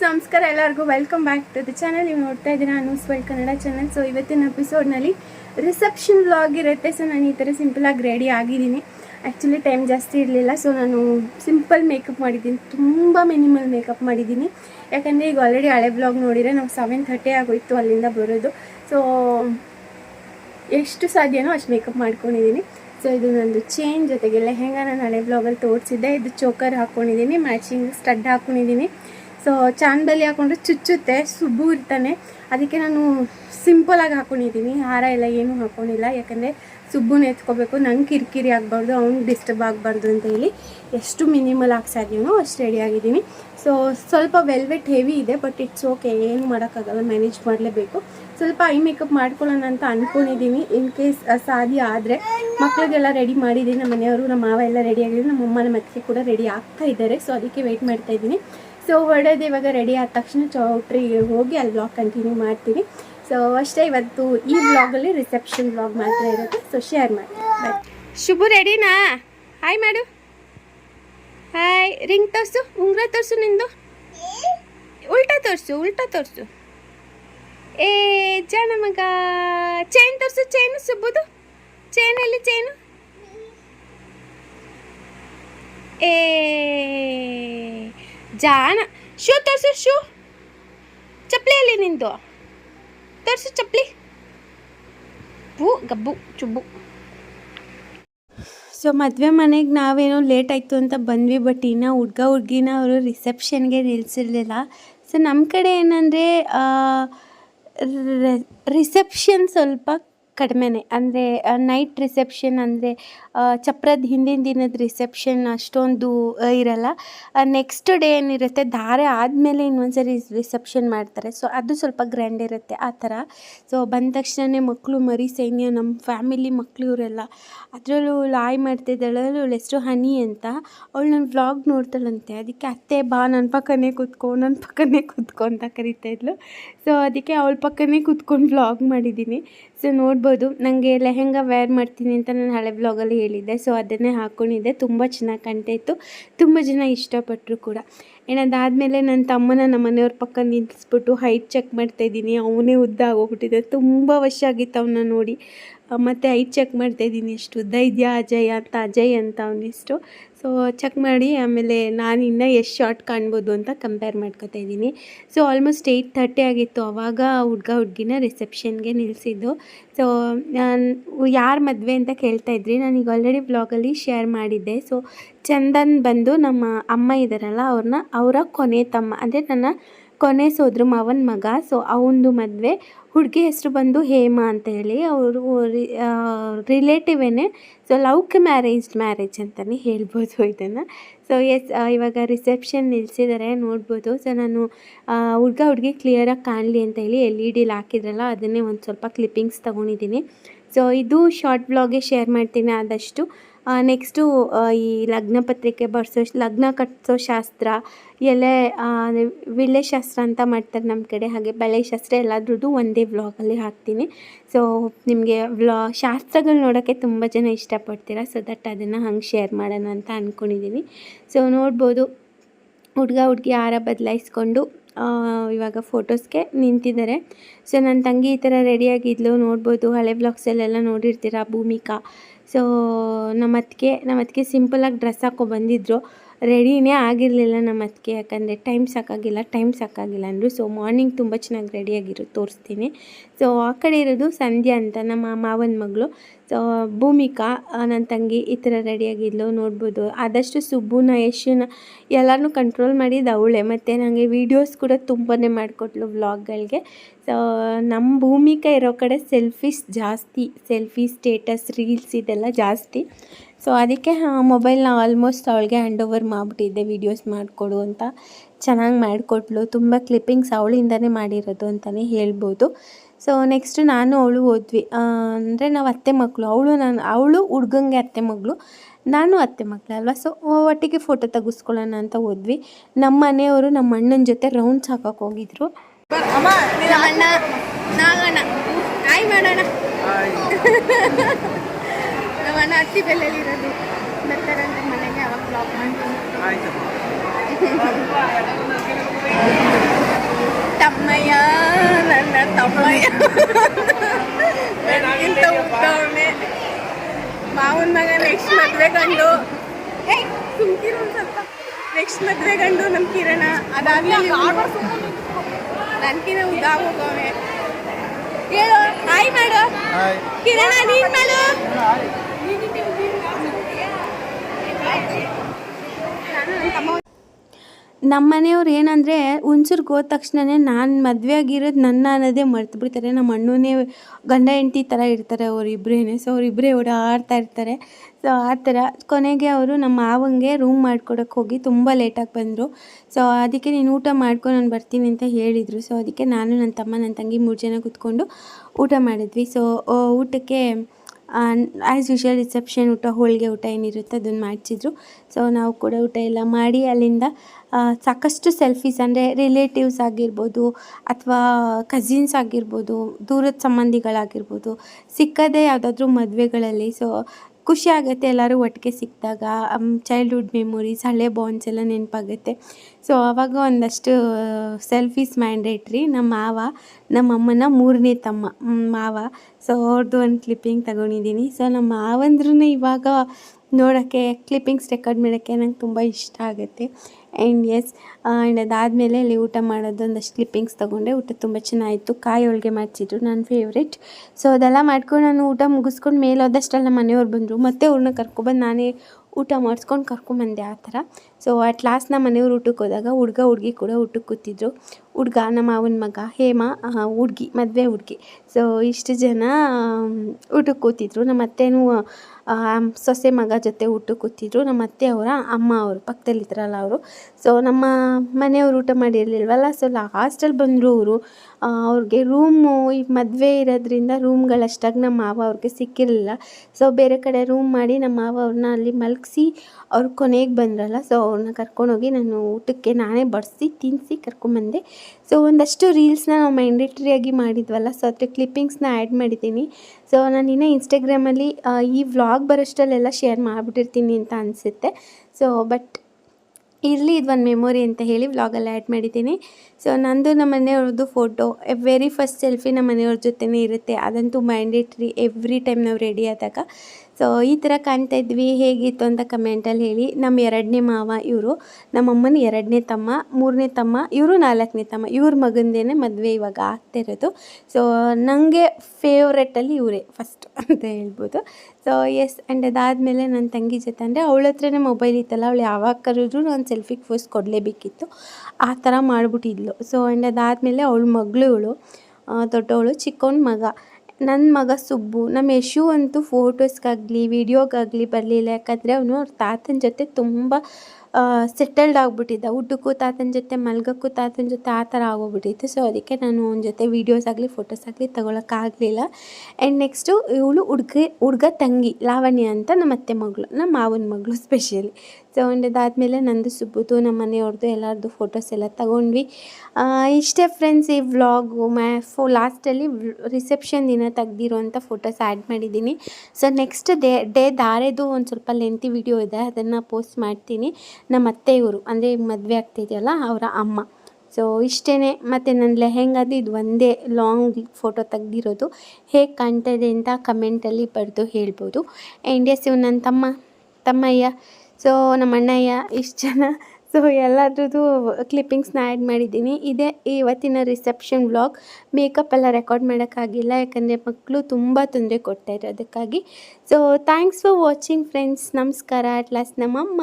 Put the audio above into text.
Friends ನಮಸ್ಕಾರ ಎಲ್ಲರಿಗೂ. Welcome back to the channel ನೀವು ನೋಡ್ತಾ ಇದ್ದೀರಾ Anu's world Kannada channel so ಇವತ್ತಿನ ಎಪಿಸೋಡ್ನಲ್ಲಿ ರಿಸೆಪ್ಷನ್ ವ್ಲಾಗ್ ಇರುತ್ತೆ. ಸೊ ನಾನು ಈ ಥರ ಸಿಂಪಲಾಗಿ ರೆಡಿ ಆಗಿದ್ದೀನಿ. ಆ್ಯಕ್ಚುಲಿ ಟೈಮ್ ಜಾಸ್ತಿ ಇರಲಿಲ್ಲ. ಸೊ ನಾನು ಸಿಂಪಲ್ ಮೇಕಪ್ ಮಾಡಿದ್ದೀನಿ. ತುಂಬ ಮಿನಿಮಲ್ ಮೇಕಪ್ ಮಾಡಿದ್ದೀನಿ. ಯಾಕಂದರೆ ಈಗ ಆಲ್ರೆಡಿ ಹಳೆ ಬ್ಲಾಗ್ ನೋಡಿದರೆ ನಾವು ಸೆವೆನ್ ಥರ್ಟಿ ಆಗೋಯ್ತು ಅಲ್ಲಿಂದ ಬರೋದು. ಸೊ ಎಷ್ಟು ಸಾಧ್ಯನೋ ಅಷ್ಟು ಮೇಕಪ್ ಮಾಡ್ಕೊಂಡಿದ್ದೀನಿ. ಸೊ ಇದು ನಂದು ಚೇನ್ ಜೊತೆಗೆ ಲೆಹೆಂಗ ನಾನು ಹಳೆ ಬ್ಲಾಗಲ್ಲಿ ತೋರಿಸಿದ್ದೆ. ಇದು ಚೋಕರ್ ಹಾಕ್ಕೊಂಡಿದ್ದೀನಿ ಮ್ಯಾಚಿಂಗ್ ಸ್ಟಡ್ ಹಾಕ್ಕೊಂಡಿದ್ದೀನಿ ಸೊ ಚಾಂದಲ್ಲಿ ಹಾಕೊಂಡ್ರೆ ಚುಚ್ಚುತ್ತೆ, ಸುಬ್ಬು ಇರ್ತಾನೆ. ಅದಕ್ಕೆ ನಾನು ಸಿಂಪಲಾಗಿ ಹಾಕ್ಕೊಂಡಿದ್ದೀನಿ ಹಾರ ಎಲ್ಲ ಏನೂ ಹಾಕೊಂಡಿಲ್ಲ. ಯಾಕಂದರೆ ಸುಬ್ಬುನ ಎತ್ಕೋಬೇಕು. ನಂಗೆ ಕಿರಿಕಿರಿ ಆಗಬಾರ್ದು ಅವ್ನಿಗೆ ಡಿಸ್ಟರ್ಬ್ ಆಗಬಾರ್ದು ಅಂತ ಹೇಳಿ ಎಷ್ಟು ಮಿನಿಮಲ್ ಆಗಿ ಸಾಧ್ಯನೋ ಅಷ್ಟು ರೆಡಿ ಆಗಿದ್ದೀನಿ. ಸೊ ಸ್ವಲ್ಪ ವೆಲ್ವೆಟ್ ಹೆವಿ ಇದೆ ಬಟ್ ಇಟ್ಸ್ ಓಕೆ ಏನು ಮಾಡೋಕ್ಕಾಗಲ್ಲ ಮ್ಯಾನೇಜ್ ಮಾಡಲೇಬೇಕು. ಸ್ವಲ್ಪ ಐ ಮೇಕಪ್ ಮಾಡ್ಕೊಳ್ಳೋಣ ಅಂತ ಅಂದ್ಕೊಂಡಿದ್ದೀನಿ ಇನ್ ಕೇಸ್ ಸಾಧ್ಯ ಆದರೆ ಮಕ್ಕಳಿಗೆಲ್ಲ ರೆಡಿ ಮಾಡಿದ್ದೀನಿ ನಮ್ಮ ಮನೆಯವರು ನಮ್ಮ ಮಾವ ಎಲ್ಲ ರೆಡಿ ಆಗಿದ್ದೀನಿ ನಮ್ಮ ಅಮ್ಮ ನಮ್ಮ ಕೂಡ ರೆಡಿ ಆಗ್ತಾ ಇದ್ದಾರೆ. ಸೊ ಅದಕ್ಕೆ ವೆಯ್ಟ್ ಮಾಡ್ತಾ ಇದ್ದೀನಿ. ಸೊ ಹೊಡೆದು ಇವಾಗ ರೆಡಿ ಆದ ತಕ್ಷಣ ಚೌಟ್ರಿಗೆ ಹೋಗಿ ಅಲ್ಲಿ ಬ್ಲಾಗ್ ಕಂಟಿನ್ಯೂ ಮಾಡ್ತೀನಿ. ಸೊ ಅಷ್ಟೇ ಇವತ್ತು ಈ ಬ್ಲಾಗಲ್ಲಿ ರಿಸೆಪ್ಷನ್ ಬ್ಲಾಗ್ ಮಾತ್ರ ಇರುತ್ತೆ. ಸೊ ಶೇರ್ ಮಾಡಿ. ಬಾಯ್ ಶುಭು ರೆಡಿನಾ? ಹಾಯ್ ಮಾಡು ಹಾಯ್ ರಿಂಗ್ ತೋರಿಸು, ಉಂಗ್ರ ತೋರಿಸು ನಿಂದು. ಉಲ್ಟಾ ತೋರಿಸು ಉಲ್ಟಾ ತೋರಿಸು. ಏ ಜನ ಮಗ ಚೈನ್ ತೋರಿಸು ಚೈನು ಸುಬ್ಬುದು. ಚೈನ್ ಎಲ್ಲಿ ಚೈನು ಏ ಜಾಣ. ಶೂ ತೋರಿಸು, ಶೂ. ಚಪ್ಪಲಿ ಅಲ್ಲಿ ನಿಂದು. ತೋರಿಸು ಚಪ್ಪಲಿ. ಬೂ ಗಬ್ಬು, ಚುಬ್ಬು. ಸೊ ಮದುವೆ ಮನೆಗೆ ನಾವೇನೋ ಲೇಟ್ ಆಯಿತು ಅಂತ ಬಂದ್ವಿ ಬಟ್ ಇನ್ನು ಹುಡ್ಗ, ಹುಡ್ಗಿನ ಅವರು ರಿಸೆಪ್ಷನ್ಗೆ ನಿಲ್ಲಿಸಿರಲಿಲ್ಲ ಸೊ ನಮ್ಮ ಕಡೆ ಏನಂದರೆ ರಿಸೆಪ್ಷನ್ ಸ್ವಲ್ಪ ಕಡಿಮೆನೇ. ಅಂದರೆ ನೈಟ್ ರಿಸೆಪ್ಷನ್ ಅಂದರೆ ಚಪ್ರದ ಹಿಂದಿನ ದಿನದ ರಿಸೆಪ್ಷನ್ ಅಷ್ಟೊಂದು ಇರಲ್ಲ. ನೆಕ್ಸ್ಟ್ ಡೇ ಏನಿರುತ್ತೆ, ಧಾರೆ ಆದಮೇಲೆ ಇನ್ನೊಂದ್ಸರಿ ರಿಸೆಪ್ಷನ್ ಮಾಡ್ತಾರೆ. ಸೊ ಅದು ಸ್ವಲ್ಪ ಗ್ರ್ಯಾಂಡ್ ಇರುತ್ತೆ, ಆ ಥರ. ಸೊ ಬಂದ ತಕ್ಷಣವೇ ಮಕ್ಕಳು ಮರಿ ಸೈನ್ಯ ನಮ್ಮ ಫ್ಯಾಮಿಲಿ ಮಕ್ಕಳು ಇವರೆಲ್ಲ, ಅದರಲ್ಲೂ ಲಾಯ್ ಮಾಡ್ತಿದ್ದಾಳೆ ಅವಳು ಹೆಸರು ಹನಿ ಅಂತ. ಅವಳು ನನ್ನ ವ್ಲಾಗ್ ನೋಡ್ತಾಳಂತೆ. ಅದಕ್ಕೆ ಅತ್ತೆ, ಬಾ ನನ್ನ ಪಕ್ಕನೇ ಕೂತ್ಕೊ ನನ್ನ ಪಕ್ಕನೇ ಕೂತ್ಕೊ ಅಂತ ಕರಿತಾ ಇದ್ಲು. ಸೊ ಅದಕ್ಕೆ ಅವಳ ಪಕ್ಕನೇ ಕೂತ್ಕೊಂಡು ವ್ಲಾಗ್ ಮಾಡಿದ್ದೀನಿ. ಸೊ ನೋಡ್ಬೋದು. ನನಗೆ ಲೆಹೆಂಗಾ ವೇರ್ ಮಾಡ್ತೀನಿ ಅಂತ ನಾನು ಹಳೆ ಬ್ಲಾಗಲ್ಲಿ ಹೇಳಿದ್ದೆ. ಸೊ ಅದನ್ನೇ ಹಾಕ್ಕೊಂಡಿದ್ದೆ ತುಂಬ ಚೆನ್ನಾಗಿ ಕಾಣ್ತಾ ಇತ್ತು ತುಂಬ ಜನ ಇಷ್ಟಪಟ್ಟರು ಕೂಡ. ಏನದಾದಮೇಲೆ ನನ್ನ ತಮ್ಮನ ನಮ್ಮ ಮನೆಯವ್ರ ಪಕ್ಕ ನಿಲ್ಲಿಸ್ಬಿಟ್ಟು ಹೈಟ್ ಚೆಕ್ ಮಾಡ್ತಾಯಿದ್ದೀನಿ. ಅವನೇ ಉದ್ದ ಆಗೋಗ್ಬಿಟ್ಟಿದೆ. ತುಂಬ ವರ್ಷ ಆಗಿತ್ತು ಅವನ್ನ ನೋಡಿ. ಮತ್ತೆ ಹೈಟ್ ಚೆಕ್ ಮಾಡ್ತಾಯಿದ್ದೀನಿ. ಎಷ್ಟು ಉದ್ದ ಇದೆಯಾ ಅಜಯ್ ಅಂತ. ಅಜಯ್ ಅಂತ ಅವನಿಷ್ಟು. ಸೊ ಚೆಕ್ ಮಾಡಿ, ಆಮೇಲೆ ನಾನು ಇನ್ನೂ ಎಷ್ಟು ಶಾರ್ಟ್ ಕಾಣ್ಬೋದು ಅಂತ ಕಂಪೇರ್ ಮಾಡ್ಕೊತಾ ಇದ್ದೀನಿ. ಸೊ ಆಲ್ಮೋಸ್ಟ್ ಏಯ್ಟ್ ಥರ್ಟಿ ಆಗಿತ್ತು. ಅವಾಗ ಹುಡ್ಗ ಹುಡ್ಗಿನ ರಿಸೆಪ್ಷನ್ಗೆ ನಿಲ್ಲಿಸಿದ್ದು ಸೊ ನಾನು, ಯಾರ ಮದುವೆ ಅಂತ ಕೇಳ್ತಾ ಇದ್ರಿ? ನಾನೀಗ ಆಲ್ರೆಡಿ ಬ್ಲಾಗಲ್ಲಿ ಶೇರ್ ಮಾಡಿದ್ದೆ. ಸೊ ಚಂದನ್ ಬಂದು ನಮ್ಮ ಅಮ್ಮ ಇದ್ದಾರಲ್ಲ ಅವ್ರನ್ನ ಅವರ ಕೊನೆ ತಮ್ಮ, ಅಂದರೆ ನನ್ನ ಕೊನೆ ಸೋದ್ರ ಮಾವನ ಮಗ. ಸೊ ಅವನದು ಮದುವೆ ಹುಡುಗಿ ಹೆಸರು ಬಂದು ಹೇಮಾ ಅಂತ ಹೇಳಿ. ಅವರು ರಿಲೇಟಿವೇನೆ ಸೊ ಲವ್ ಮ್ಯಾರೇಜ್ ಮ್ಯಾರೇಜ್ ಅಂತಲೇ ಹೇಳ್ಬೋದು ಇದನ್ನು. ಸೊ ಎಸ್ ಇವಾಗ ರಿಸೆಪ್ಷನ್ ನಿಲ್ಲಿಸಿದ್ದಾರೆ ನೋಡ್ಬೋದು. ಸೊ ನಾನು ಹುಡುಗ ಹುಡುಗಿ ಕ್ಲಿಯರಾಗಿ ಕಾಣಲಿ ಅಂತ ಹೇಳಿ ಎಲ್ ಇ ಡಿಲಿ ಹಾಕಿದ್ರಲ್ಲ, ಅದನ್ನೇ ಒಂದು ಸ್ವಲ್ಪ ಕ್ಲಿಪ್ಪಿಂಗ್ಸ್ ತೊಗೊಂಡಿದ್ದೀನಿ ಸೊ ಇದು ಶಾರ್ಟ್ ಬ್ಲಾಗೆ ಶೇರ್ ಮಾಡ್ತೀನಿ ಆದಷ್ಟು. ನೆಕ್ಸ್ಟು ಈ ಲಗ್ನ ಪತ್ರಿಕೆ ಬರ್ಸೋ ಲಗ್ನ ಕಟ್ಟಿಸೋ ಶಾಸ್ತ್ರ ಎಲೆ ವಿಳೆ ವಿಳ್ಳೆ ಶಾಸ್ತ್ರ ಅಂತ ಮಾಡ್ತಾರೆ ನಮ್ಮ ಕಡೆ, ಹಾಗೆ ಬಳೆ ಶಾಸ್ತ್ರ ಎಲ್ಲದ್ರದ್ದು ಒಂದೇ ವ್ಲಾಗಲ್ಲಿ ಹಾಕ್ತೀನಿ. ಸೊ ನಿಮಗೆ ವ್ಲಾ ಶಾಸ್ತ್ರಗಳು ನೋಡೋಕ್ಕೆ ತುಂಬ ಜನ ಇಷ್ಟಪಡ್ತೀರ ಸೊ ದಟ್ ಅದನ್ನು ಹಂಗೆ ಶೇರ್ ಮಾಡೋಣ ಅಂತ ಅಂದ್ಕೊಂಡಿದ್ದೀನಿ ಸೊ ನೋಡ್ಬೋದು. ಹುಡುಗ ಹುಡುಗಿ ಆರ ಬದಲಾಯಿಸ್ಕೊಂಡು ಇವಾಗ ಫೋಟೋಸ್ಗೆ ನಿಂತಿದ್ದಾರೆ. ಸೊ ನನ್ನ ತಂಗಿ ಈ ಥರ ರೆಡಿಯಾಗಿದ್ಲು ನೋಡ್ಬೋದು. ಹಳೆ ಬ್ಲಾಗ್ಸಲ್ಲೆಲ್ಲ ನೋಡಿರ್ತೀರ, ಭೂಮಿಕಾ. ಸೊ ನಮ್ಮ ಅತ್ತಿಗೆ ನಮ್ಮ ಅತ್ತಿಗೆ ಸಿಂಪಲಾಗಿ ಡ್ರೆಸ್ ಹಾಕೊ ಬಂದಿದ್ದರು ರೆಡಿನೇ ಆಗಿರಲಿಲ್ಲ ನಮ್ಮ ಅತ್ತಿಗೆ. ಯಾಕಂದರೆ ಟೈಮ್ ಸಾಕಾಗಿಲ್ಲ ಟೈಮ್ ಸಾಕಾಗಿಲ್ಲ ಅಂದರು. ಸೊ ಮಾರ್ನಿಂಗ್ ತುಂಬ ಚೆನ್ನಾಗಿ ರೆಡಿಯಾಗಿರೋ ತೋರಿಸ್ತೀನಿ. ಸೊ ಆ ಕಡೆ ಇರೋದು ಸಂಧ್ಯಾ ಅಂತ, ನಮ್ಮ ಮಾವನ ಮಗಳು. ಸೊ ಭೂಮಿಕಾ, ನನ್ನ ತಂಗಿ ಈ ಥರ ರೆಡಿಯಾಗಿದ್ಲು ನೋಡ್ಬೋದು. ಆದಷ್ಟು ಸುಬ್ಬುನ, ಯಶುನ ಎಲ್ಲನೂ ಕಂಟ್ರೋಲ್ ಮಾಡಿದ್ದು ಅವಳೆ. ಮತ್ತು ನನಗೆ ವೀಡಿಯೋಸ್ ಕೂಡ ತುಂಬಾ ಮಾಡಿಕೊಟ್ಲು ವ್ಲಾಗ್ಗಳಿಗೆ ಸೊ ನಮ್ಮ ಭೂಮಿಕಾ ಇರೋ ಕಡೆ ಸೆಲ್ಫೀಸ್ ಜಾಸ್ತಿ. ಸೆಲ್ಫಿ ಸ್ಟೇಟಸ್ ರೀಲ್ಸ್ ಇದೆಲ್ಲ ಜಾಸ್ತಿ. ಸೊ ಅದಕ್ಕೆ ಮೊಬೈಲ್ನ ಆಲ್ಮೋಸ್ಟ್ ಅವಳಿಗೆ ಹ್ಯಾಂಡ್ ಓವರ್ ಮಾಡಿಬಿಟ್ಟಿದ್ದೆ ವೀಡಿಯೋಸ್ ಮಾಡಿಕೊಡು ಅಂತ. ಚೆನ್ನಾಗಿ ಮಾಡಿಕೊಟ್ಲು. ತುಂಬ ಕ್ಲಿಪ್ಪಿಂಗ್ಸ್ ಅವಳಿಂದನೇ ಮಾಡಿರೋದು ಅಂತಲೇ ಹೇಳ್ಬೋದು. ಸೊ ನೆಕ್ಸ್ಟ್ ನಾನು ಅವಳು ಹೋದ್ವಿ. ಅಂದರೆ ನಾವು ಅತ್ತೆ ಮಕ್ಕಳು ಅವಳು ನಾನು ಅವಳು ಹುಡ್ಗಂಗೆ ಅತ್ತೆ ಮಗಳು. ನಾನು ಅತ್ತೆ ಮಕ್ಕಳು ಅಲ್ವಾ? ಸೊ ಒಟ್ಟಿಗೆ ಫೋಟೋ ತೆಗೆಸ್ಕೊಳ್ಳೋಣ ಅಂತ ಹೋದ್ವಿ. ನಮ್ಮ ಮನೆಯವರು ನಮ್ಮ ಅಣ್ಣನ ಜೊತೆ ರೌಂಡ್ಸ್ ಹಾಕಕ್ಕೆ ಹೋಗಿದ್ರು. ಅಮ್ಮ ಅಣ್ಣ ಮಾಡೋಣ. ನಮ್ಮ ಅಣ್ಣ ಹತ್ತಿ ಬೆಲೆಯಲ್ಲಿರೋದು ಬರ್ತಾರಂತೆ ಮನೆಗೆ ಅವಾಗ ಬ್ಲಾಕ್ ಮಾಡ್ತೀನಿ ತಮ್ಮಯ್ಯ ನನ್ನ ತಮ್ಮಯ್ಯ. ನನಗಿಂತ ಉದ್ದವನೆ. ಮಾವನ ಮಗ ನೆಕ್ಸ್ಟ್ ಮದುವೆ ಗಂಡು ಏಯ್ ಸುಮ್ಕಿರು ಸ್ವಲ್ಪ. ನೆಕ್ಸ್ಟ್ ಮದುವೆ ಗಂಡು ನಮ್ಮ ಕಿರಣ. ಅದಾದ್ಮೇಲೆ ನನ್ಕಿನ ಉದ್ದ ಹೋಗವನೆ ಹೇಳು ಹಾಯ್ ಮಾಡು. ಕಿರಣ ನೀನ್ ಮಾಡು. ನಮ್ಮ ಮನೆಯವ್ರು ಏನಂದರೆ ಹುಣ್ಸೂರ್ಗೆ ಹೋದ ತಕ್ಷಣನೇ ನಾನು ಮದುವೆ ಆಗಿರೋದು ನನ್ನ ಅನ್ನೋದೇ ಮರ್ತು ಬಿಡ್ತಾರೆ ನಮ್ಮ ಅಣ್ಣನೇ ಗಂಡ ಹೆಂಡತಿ ಥರ ಇರ್ತಾರೆ ಅವರಿಬ್ಬರೇ ಸೊ ಅವರಿಬ್ಬರೇ ಓಡಾಡ್ತಾ ಇರ್ತಾರೆ. ಸೊ ಆ ಥರ ಕೊನೆಗೆ ಅವರು ನಮ್ಮ ಮಾವಂಗೆ ರೂಮ್ ಮಾಡ್ಕೊಡೋಕೆ ಹೋಗಿ ತುಂಬ ಲೇಟಾಗಿ ಬಂದರು. ಸೊ ಅದಕ್ಕೆ ನೀನು ಊಟ ಮಾಡ್ಕೊಂಡು ನಾನು ಬರ್ತೀನಿ ಅಂತ ಹೇಳಿದರು. ಸೊ ಅದಕ್ಕೆ ನಾನು ನನ್ನ ತಮ್ಮ ನನ್ನ ತಂಗಿ ಮೂರು ಜನ ಕೂತ್ಕೊಂಡು ಊಟ ಮಾಡಿದ್ವಿ. ಸೊ ಊಟಕ್ಕೆ ಆ್ಯಸ್ ಯೂಶುವಲ್ ರಿಸೆಪ್ಷನ್ ಊಟ, ಹೋಳಿಗೆ ಊಟ ಏನಿರುತ್ತೆ ಅದನ್ನು ಮಾಡಿಸಿದ್ರು. ಸೊ ನಾವು ಕೂಡ ಊಟ ಎಲ್ಲ ಮಾಡಿ ಅಲ್ಲಿಂದ ಸಾಕಷ್ಟು ಸೆಲ್ಫೀಸ್ ಅಂದರೆ ರಿಲೇಟಿವ್ಸ್ ಆಗಿರ್ಬೋದು ಅಥವಾ ಕಸಿನ್ಸ್ ಆಗಿರ್ಬೋದು, ದೂರದ ಸಂಬಂಧಿಗಳಾಗಿರ್ಬೋದು, ಸಿಕ್ಕದೇ ಯಾವುದಾದ್ರೂ ಮದುವೆಗಳಲ್ಲಿ. ಸೊ ಖುಷಿ ಆಗುತ್ತೆ ಎಲ್ಲರೂ ಒಟ್ಟಿಗೆ ಸಿಕ್ಕಿದಾಗ. ಚೈಲ್ಡ್ಹುಡ್ ಮೆಮೊರೀಸ್ ಹಳೆ ಬಾಂಡ್ಸ್ ಎಲ್ಲ ನೆನಪಾಗುತ್ತೆ. ಸೊ ಆವಾಗ ಒಂದಷ್ಟು ಸೆಲ್ಫೀಸ್ ಮ್ಯಾಂಡೇಟ್ರಿ ನಮ್ಮ ಮಾವ ನಮ್ಮ ಅಮ್ಮನ ಮೂರನೇ ತಮ್ಮ ಮಾವ. ಸೊ ಅವ್ರದ್ದು ಒಂದು ಕ್ಲಿಪ್ಪಿಂಗ್ ತಗೊಂಡಿದ್ದೀನಿ ಸೊ ನಮ್ಮ ಮಾವಂದ್ರೂ ಇವಾಗ ನೋಡೋಕ್ಕೆ ಕ್ಲಿಪ್ಪಿಂಗ್ಸ್ ರೆಕಾರ್ಡ್ ಮಾಡೋಕ್ಕೆ ನಂಗೆ ತುಂಬ ಇಷ್ಟ ಆಗುತ್ತೆ. ಆ್ಯಂಡ್ ಎಸ್ ಆ್ಯಂಡ್ ಅದಾದಮೇಲೆ ಅಲ್ಲಿ ಊಟ ಮಾಡೋದು ಒಂದಷ್ಟು ಕ್ಲಿಪ್ಪಿಂಗ್ಸ್ ತೊಗೊಂಡೆ. ಊಟ ತುಂಬ ಚೆನ್ನಾಗಿತ್ತು. ಕಾಯಿ ಹೋಳಿಗೆ ಮಾಡಿಸಿದ್ರು. ನನ್ನ ಫೇವ್ರೆಟ್ ಸೊ ಅದೆಲ್ಲ ಮಾಡ್ಕೊಂಡು ನಾನು ಊಟ ಮುಗಿಸ್ಕೊಂಡು ಮೇಲೆ ಹೋದಷ್ಟಲ್ಲಿ ಮನೆಯವ್ರು ಬಂದರು. ಮತ್ತೆ ಅವ್ರನ್ನ ಕರ್ಕೊಬಂದು ನಾನೇ ಊಟ ಮಾಡಿಸ್ಕೊಂಡು ಕರ್ಕೊಂಬಂದೆ ಆ ಥರ. ಸೊ ಅಟ್ ಲಾಸ್ಟ್ ನಮ್ಮ ಮನೆಯವ್ರು ಊಟಕ್ಕೆ ಹೋದಾಗ ಹುಡುಗ ಹುಡುಗಿ ಕೂಡ ಊಟಕ್ಕೆ ಕೂತಿದ್ರು. ಹುಡುಗ, ನಮ್ಮ ಮಾವನ ಮಗ, ಹೇಮ ಹುಡುಗಿ, ಮದುವೆ ಹುಡುಗಿ. ಸೊ ಇಷ್ಟು ಜನ ಊಟಕ್ಕೆ ಕೂತಿದ್ರು. ನಮ್ಮ ಅತ್ತೆನೂ ಸೊಸೆ ಮಗ ಜೊತೆ ಊಟಕ್ಕೆ ಕೂತಿದ್ರು. ನಮ್ಮ ಅತ್ತೆ ಅವರ ಅಮ್ಮ ಅವರು ಪಕ್ಕದಲ್ಲಿದ್ರಲ್ಲ ಅವರು. ಸೊ ನಮ್ಮ ಮನೆಯವರು ಊಟ ಮಾಡಿರಲಿಲ್ವಲ್ಲ? ಸೊ ಲಾಸ್ಟಲ್ಲಿ ಬಂದರು ಅವರು. ಅವ್ರಿಗೆ ರೂಮು ಈ ಮದುವೆ ಇರೋದ್ರಿಂದ ರೂಮ್ಗಳಷ್ಟಾಗಿ ನಮ್ಮ ಮಾವ ಅವ್ರಿಗೆ ಸಿಕ್ಕಿರಲಿಲ್ಲ. ಸೊ ಬೇರೆ ಕಡೆ ರೂಮ್ ಮಾಡಿ ನಮ್ಮ ಮಾವ ಅವ್ರನ್ನ ಅಲ್ಲಿ ಮಲಗಿಸಿ ಅವ್ರ ಕೊನೆಗೆ ಬಂದ್ರಲ್ಲ ಸೊ ಅವ್ರನ್ನ ಕರ್ಕೊಂಡೋಗಿ ನಾನು ಊಟಕ್ಕೆ ನಾನೇ ಬಡಿಸಿ ತಿನ್ನಿಸಿ ಕರ್ಕೊಂಬಂದೆ ಸೊ ಒಂದಷ್ಟು ರೀಲ್ಸ್ನ ನಾವು ಮ್ಯಾಂಡೇಟ್ರಿಯಾಗಿ ಮಾಡಿದ್ವಲ್ಲ ಸೊ ಅದಕ್ಕೆ ಕ್ಲಿಪ್ಪಿಂಗ್ಸ್ನ ಆ್ಯಡ್ ಮಾಡಿದ್ದೀನಿ. ಸೊ ನಾನು ಇನ್ನೂ ಇನ್ಸ್ಟಾಗ್ರಾಮಲ್ಲಿ ಈ ವ್ಲಾಗ್ ಬರೋಷ್ಟಲ್ಲೆಲ್ಲ ಶೇರ್ ಮಾಡಿಬಿಟ್ಟಿರ್ತೀನಿ ಅಂತ ಅನಿಸುತ್ತೆ. ಸೊ ಬಟ್ ಇರಲಿ, ಇದು ಒಂದು ಮೆಮೊರಿ ಅಂತ ಹೇಳಿ ವ್ಲಾಗಲ್ಲಿ ಆ್ಯಡ್ ಮಾಡಿದ್ದೀನಿ. ಸೊ ನಂದು ನಮ್ಮ ಮನೆಯವ್ರದ್ದು ಫೋಟೋ ವೆರಿ ಫಸ್ಟ್ ಸೆಲ್ಫಿ ನಮ್ಮ ಮನೆಯವ್ರ ಜೊತೆನೇ ಇರುತ್ತೆ. ಅದಂತೂ ಮ್ಯಾಂಡೇಟ್ರಿ ಎವ್ರಿ ಟೈಮ್ ನಾವು ರೆಡಿ ಆದಾಗ. ಸೊ ಈ ಥರ ಕಾಣ್ತಾ ಇದ್ವಿ. ಹೇಗಿತ್ತು ಅಂತ ಕಮೆಂಟಲ್ಲಿ ಹೇಳಿ. ನಮ್ಮ ಎರಡನೇ ಮಾವ ಇವರು ನಮ್ಮಮ್ಮನ ಎರಡನೇ ತಮ್ಮ, ಮೂರನೇ ತಮ್ಮ, ಇವರು ನಾಲ್ಕನೇ ತಮ್ಮ. ಇವ್ರ ಮಗಂದೇನೆ ಮದುವೆ ಇವಾಗ ಆಗ್ತಿರೋದು ಸೊ ನನಗೆ ಫೇವ್ರೆಟಲ್ಲಿ ಇವರೇ ಫಸ್ಟ್ ಅಂತ ಹೇಳ್ಬೋದು. ಸೊ ಎಸ್ ಆ್ಯಂಡ್ ಅದಾದಮೇಲೆ ನನ್ನ ತಂಗಿ ಜೊತೆ ಅಂದರೆ ಅವಳ ಹತ್ರನೇ ಮೊಬೈಲ್ ಇತ್ತಲ್ಲ, ಅವಳು ಯಾವಾಗ ಕರೆದ್ರು ನಾನು ಸೆಲ್ಫಿಗೆ ಫೋಸ್ ಕೊಡಲೇಬೇಕಿತ್ತು. ಆ ಥರ ಮಾಡಿಬಿಟ್ಟಿದ್ಲು. ಸೊ ಆ್ಯಂಡ್ ಅದಾದಮೇಲೆ ಅವಳ ಮಗಳು ಇವಳು ದೊಡ್ಡವಳು ಚಿಕ್ಕವನ ಮಗ. ನನ್ನ ಮಗ ಸುಬ್ಬು ನಮ್ಮ ಯಶು ಅಂತೂ ಫೋಟೋಸ್ಗಾಗಲಿ ವಿಡಿಯೋಗಾಗಲಿ ಬರಲಿಲ್ಲ. ಯಾಕಂದರೆ ಅವನು ಅವ್ರ ತಾತನ ಜೊತೆ ತುಂಬ ಸೆಟಲ್ಡ್ ಆಗಿಬಿಟ್ಟಿದ್ದ. ಊಟಕ್ಕೂ ತಾತನ ಜೊತೆ, ಮಲ್ಗಕ್ಕೂ ತಾತನ ಜೊತೆ ಆ ಥರ ಆಗೋಗ್ಬಿಟ್ಟಿತ್ತು. ಸೊ ಅದಕ್ಕೆ ನಾನು ಅವನ ಜೊತೆ ವೀಡಿಯೋಸ್ ಆಗಲಿ ಫೋಟೋಸ್ ಆಗಲಿ ತೊಗೊಳಕ್ಕಾಗಲಿಲ್ಲ ಆ್ಯಂಡ್ ನೆಕ್ಸ್ಟು ಇವಳು ಹುಡ್ಗಿ, ಹುಡ್ಗ ತಂಗಿ, ಲಾವಣ್ಯ ಅಂತ ನಮ್ಮ ಅತ್ತೆ ಮಗಳು, ನಮ್ಮ ಮಾವನ ಮಗಳು ಸ್ಪೆಷಲಿ ಸೊ ಒಂದಾದಮೇಲೆ ನಂದು ಸುಬ್ಬುದು, ನಮ್ಮ ಮನೆಯವ್ರದ್ದು ಎಲ್ಲರದ್ದು ಫೋಟೋಸ್ ಎಲ್ಲ ತಗೊಂಡ್ವಿ. ಇಷ್ಟೇ ಫ್ರೆಂಡ್ಸ್ ಈ ವ್ಲಾಗು ಮ್ಯಾ ಫೋ ಲಾಸ್ಟಲ್ಲಿ ರಿಸೆಪ್ಷನ್ ದಿನ ತೆಗ್ದಿರೋಂಥ ಫೋಟೋಸ್ ಆ್ಯಡ್ ಮಾಡಿದ್ದೀನಿ. ಸೊ ನೆಕ್ಸ್ಟ್ ಡೇ ಡೇ ದಾರೆದು ಒಂದು ಸ್ವಲ್ಪ ಲೆಂತಿ ವಿಡಿಯೋ ಇದೆ, ಅದನ್ನು ಪೋಸ್ಟ್ ಮಾಡ್ತೀನಿ. ನಮ್ಮ ಅತ್ತೆ ಇವರು, ಅಂದರೆ ಮದುವೆ ಆಗ್ತಿದೆಯಲ್ಲ ಅವರ ಅಮ್ಮ. ಸೊ ಇಷ್ಟೇ ಮತ್ತು ನನ್ನ ಲೆಹೆಂಗಾದ ಇದು ಒಂದೇ ಲಾಂಗ್ ಫೋಟೋ ತೆಗ್ದಿರೋದು. ಹೇಗೆ ಕಾಣ್ತಾ ಇದೆ ಅಂತ ಕಮೆಂಟಲ್ಲಿ ಬರೆದು ಹೇಳ್ಬೋದು. ಆ್ಯಂಡ್ ಎಸ್ ಇವ್ ನನ್ನ ತಮ್ಮ, ತಮ್ಮಯ್ಯ. ಸೊ ನಮ್ಮ ಅಣ್ಣಯ್ಯ ಇಷ್ಟು ಜನ. ಸೊ ಎಲ್ಲದ್ರದ್ದು ಕ್ಲಿಪ್ಪಿಂಗ್ಸ್ನ ಆ್ಯಡ್ ಮಾಡಿದ್ದೀನಿ. ಇದೇ ಇವತ್ತಿನ ರಿಸೆಪ್ಷನ್ ವ್ಲಾಗ್ ಮೇಕಪ್ ಎಲ್ಲ ರೆಕಾರ್ಡ್ ಮಾಡೋಕ್ಕಾಗಿಲ್ಲ, ಯಾಕಂದರೆ ಮಕ್ಕಳು ತುಂಬ ತೊಂದರೆ ಕೊಡ್ತಾ ಅದಕ್ಕಾಗಿ so thanks for watching friends ನಮಸ್ಕಾರ. ಅಟ್ ಲಾಸ್ಟ್ ನಮ್ಮಮ್ಮ.